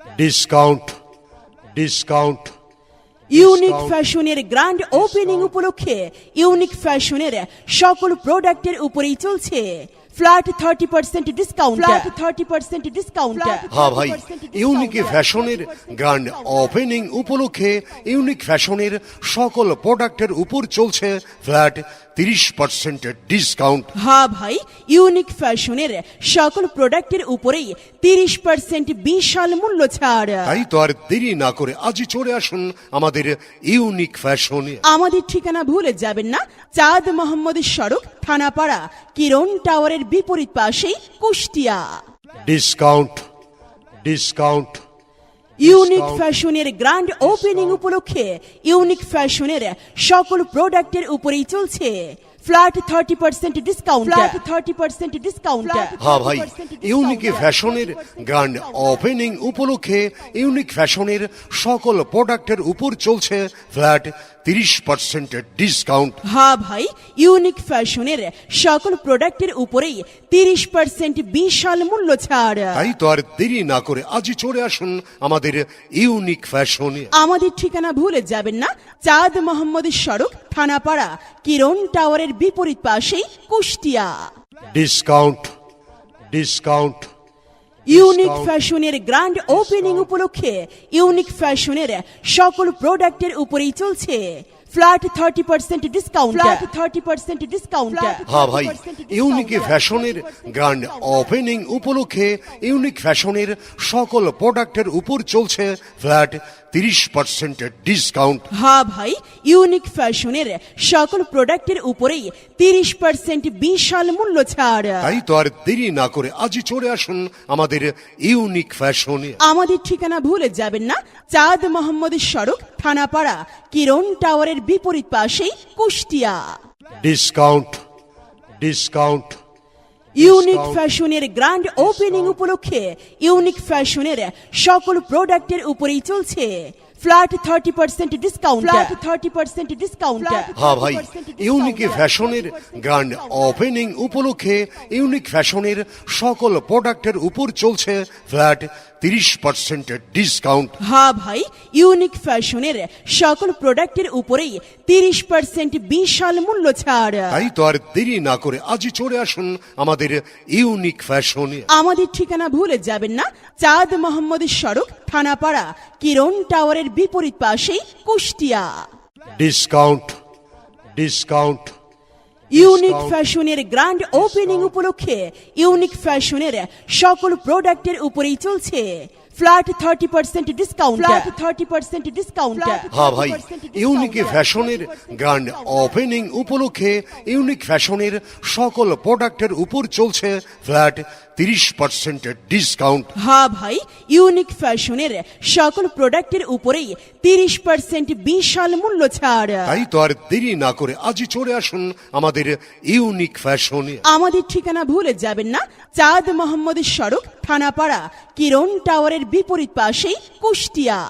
Discount discount unique ফ্যাশনের grand opening উপলক্ষে unique ফ্যাশনের সকল প্রোডাক্টের উপরেই চলছে। Flat thirty percent discount flat thirty percent discount হ্যাঁ ভাই ইউনিক ফ্যাশনের গ্র্যান্ড ওপেনিং উপলক্ষে ইউনিক ফ্যাশনের সকল প্রোডাক্টের উপর চলছে ফ্ল্যাট তিরিশ পার্সেন্টের ডিসকাউন্ট হ্যাঁ ভাই ইউনিক ফ্যাশনের সকল প্রোডাক্টের উপরেই তিরিশ পার্সেন্ট বিশাল মূল্য ছাড়। তাই তো আর দেরি না করে আজই চলে আসুন আমাদের ইউনিক ফ্যাশনে আমাদের ঠিকানা ভুলে যাবেন না চাঁদ মোহাম্মদ সড়ক থানাপাড়া কিরণ টাওয়ারের বিপরীত পাশেই কুষ্টিয়া। ডিসকাউন্ট ডিসকাউন্ট ইউনিক ফ্যাশনের গ্র্যান্ড ওপেনিং উপলক্ষে ইউনিক ফ্যাশনের সকল প্রোডাক্টের উপরেই চলছে। Flat thirty percent discount flat thirty percent discount হ্যাঁ ভাই ইউনিক ফ্যাশনের গ্র্যান্ড ওপেনিং উপলক্ষে ইউনিক ফ্যাশনের সকল প্রোডাক্টের উপর চলছে ফ্ল্যাট তিরিশ পার্সেন্টের ডিসকাউন্ট হ্যাঁ ভাই ইউনিক ফ্যাশনের সকল প্রোডাক্টের উপরেই তিরিশ পার্সেন্ট বিশাল মূল্য ছাড়। তাই তো আর দেরি না করে আজই চলে আসুন আমাদের ইউনিক ফ্যাশনে। আমাদের ঠিকানা ভুলে যাবেন না চাঁদ মোহাম্মদ সড়ক থানাপাড়া কিরণ টাওয়ারের বিপরীত পাশেই কুষ্টিয়া। ডিসকাউন্ট ডিসকাউন্ট ইউনিক ফ্যাশনের গ্র্যান্ড ওপেনিং উপলক্ষে ইউনিক ফ্যাশনের সকল প্রোডাক্টের উপরেই চলছে flat thirty percent discount flat thirty percent discount হ্যাঁ ভাই ইউনিক ফ্যাশনের গ্র্যান্ড ওপেনিং উপলক্ষে ইউনিক ফ্যাশনের সকল প্রোডাক্টের উপর চলছে ফ্ল্যাট তিরিশ পার্সেন্টের ডিসকাউন্ট হ্যাঁ ভাই ইউনিক ফ্যাশনের সকল প্রোডাক্টের উপরেই তিরিশ পার্সেন্ট বিশাল মূল্য ছাড়। তাই তো আর দেরি না করে আজই চলে আসুন আমাদের ইউনিক ফ্যাশনে। আমাদের ঠিকানা ভুলে যাবেন না চাঁদ মোহাম্মদ সড়ক থানাপাড়া কিরণ টাওয়ারের বিপরীত পাশেই কুষ্টিয়া। ডিসকাউন্ট ডিসকাউন্ট ইউনিক ফ্যাশনের গ্র্যান্ড ওপেনিং উপলক্ষে ইউনিক ফ্যাশনের সকল প্রোডাক্টের উপরেই চলছে। Flat thirty percent discount flat thirty percent discount হ্যাঁ ভাই ইউনিক ফ্যাশনের গ্র্যান্ড ওপেনিং উপলক্ষে ইউনিক ফ্যাশনের সকল প্রোডাক্টের উপর চলছে ফ্ল্যাট তিরিশ পার্সেন্ট ডিসকাউন্ট হ্যাঁ ভাই ইউনিক ফ্যাশনের সকল প্রোডাক্টের উপরেই তিরিশ পার্সেন্ট বিশাল মূল্য ছাড়। তাই তো আর দেরি না করে আজই চলে আসুন আমাদের ইউনিক ফ্যাশনে। আমাদের ঠিকানা ভুলে যাবেন না চাঁদ মোহাম্মদ সড়ক থানাপাড়া কিরণ টাওয়ারের বিপরীত পাশেই কুষ্টিয়া। ডিসকাউন্ট ডিসকাউন্ট ইউনিক ফ্যাশনের গ্র্যান্ড ওপেনিং উপলক্ষে ইউনিক ফ্যাশনের সকল প্রোডাক্টের উপরেই চলছে। Flat thirty percent discount flat thirty percent discount হ্যাঁ ভাই ইউনিক ফ্যাশনের গ্র্যান্ড ওপেনিং উপলক্ষে ইউনিক ফ্যাশনের সকল প্রোডাক্টের উপর চলছে ফ্ল্যাট তিরিশ পার্সেন্টের ডিসকাউন্ট হ্যাঁ ভাই ইউনিক ফ্যাশনের সকল প্রোডাক্টের উপরেই তিরিশ পার্সেন্ট বিশাল মূল্য ছাড়। তাই তো আর দেরি না করে আজই চলে আসুন আমাদের ইউনিক ফ্যাশনে। আমাদের ঠিকানা ভুলে যাবেন না চাঁদ মোহাম্মদ সড়ক থানাপাড়া কিরণ টাওয়ারের বিপরীত পাশেই কুষ্টিয়া।